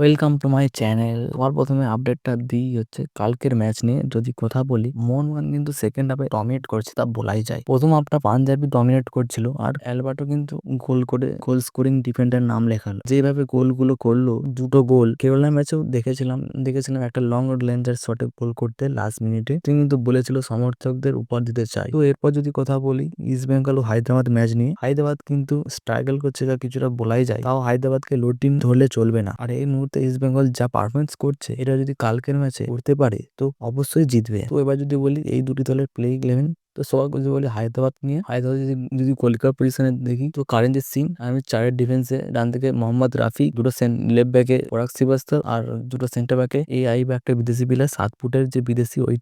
Welcome to my channel সবার প্রথমে আপডেটটা দিই হচ্ছে, কালকের ম্যাচ নিয়ে যদি কথা বলি মোহনবাগান কিন্তু সেকেন্ড হাফে ডমিনেট করছে, তা বলাই যায়। প্রথম হাফটা পাঞ্জাবি ডমিনেট করছিল, আর অ্যালবার্টো কিন্তু গোল করে, গোল স্কোরিং ডিফেন্ডার নাম লেখালো। যেভাবে গোলগুলো করল, দুটো গোল। কেরলা ম্যাচেও দেখেছিলাম দেখেছিলাম একটা লং লেন্সের শটে গোল করতে লাস্ট মিনিটে তিনি কিন্তু বলেছিল সমর্থকদের উপর দিতে চাই। তো এরপর যদি কথা বলি ইস্ট বেঙ্গল ও হায়দ্রাবাদ ম্যাচ নিয়ে হায়দ্রাবাদ কিন্তু স্ট্রাগল করছে যা কিছুটা বলাই যায়। তাও হায়দ্রাবাদকে লো টিম ধরলে চলবে না। আর এই ইস্ট বেঙ্গল যা পারফরমেন্স করছে, এটা যদি কালকের ম্যাচে করতে পারে, তো অবশ্যই জিতবে। তো এবার যদি বলি, এই দুটি দলের প্লে ইলেভেন তো সবার যদি বলি হায়দ্রাবাদ নিয়ে। হায়দ্রাবাদ যদি যদি কলকাতা পজিশনে দেখি, তো কারেন্টের সিং আমি চারের ডিফেন্সে ডান থেকে মোহাম্মদ রাফি, দুটো লেফট ব্যাকে পরাগ শ্রীবাস্তব, আর দুটো সেন্টার ব্যাকে এই আই বা একটা বিদেশি প্লেয়ার সাত ফুটের যে বিদেশি ওই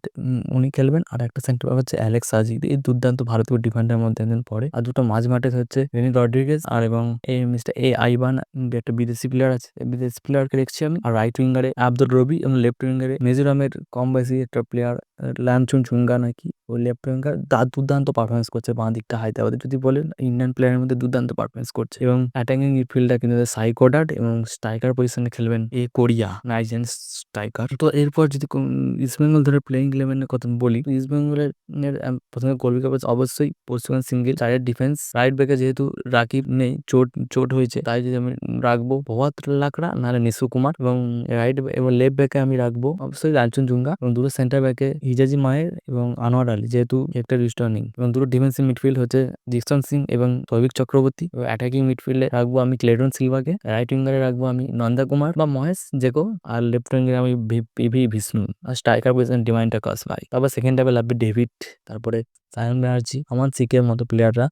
উনি খেলবেন, আর একটা সেন্টার ব্যাক হচ্ছে অ্যালেক্স সাজি এই দুর্দান্ত ভারতীয় ডিফেন্ডার মধ্যে একজন পড়ে। আর দুটো মাঝ মাঠে হচ্ছে রেনি রড্রিগেজ আর এবং এই মিস্টার এ আইবান একটা বিদেশি প্লেয়ার আছে। বিদেশি প্লেয়ারকে দেখছি আমি। আর রাইট উইঙ্গারে আব্দুল রবি এবং লেফট উইঙ্গারে মিজোরামের কম বয়সী একটা প্লেয়ার ল্যামচুন চুঙ্গা নাকি। ও লেফট উইঙ্গার দুর্দান্ত পারফরমেন্স করছে বাঁ দিকটা হায়দ্রাবাদে যদি বলেন ইন্ডিয়ান প্লেয়ারের মধ্যে দুর্দান্ত পারফরমেন্স করছে এবং অ্যাটাকিং মিডফিল্ডার কিন্তু সাইকোডাট এবং স্ট্রাইকার পজিশনে খেলবেন এ কোরিয়া নাইজেন স্ট্রাইকার তো এরপর যদি ইস্ট বেঙ্গল ধরে প্লেইং ইলেভেনের কথা বলি ইস্ট বেঙ্গলের প্রথমে গোলকিপার অবশ্যই পশ্চিমবঙ্গ সিঙ্গেল চারের ডিফেন্স রাইট ব্যাকে যেহেতু রাকিব নেই, চোট চোট হয়েছে, তাই যদি আমি রাখব ভবাত লাকড়া, নাহলে নিশু কুমার এবং রাইট এবং লেফট ব্যাকে আমি রাখব অবশ্যই লালচুন জুঙ্গা এবং দুটো সেন্টার ব্যাকে হিজাজি মায়ের এবং আনোয়ার যেহেতু একটা রিস্টার্নিং এবং দুটো ডিফেন্সিভ মিডফিল্ড হচ্ছে জিকসন সিং এবং সৌভিক চক্রবর্তী অ্যাটাকিং মিডফিল্ডে রাখব আমি ক্লেডন সিলভাকে রাইট উইঙ্গারে রাখব আমি নন্দা কুমার বা মহেশ জেকো আর লেফট উইঙ্গারে আমি পিভি বিষ্ণু আর স্ট্রাইকার পজিশন ডিমাইন্ডটা কাস ভাই তারপর সেকেন্ড হাফে লাগবে ডেভিড তারপরে সায়ন ব্যানার্জি আমার সিকের মতো প্লেয়াররা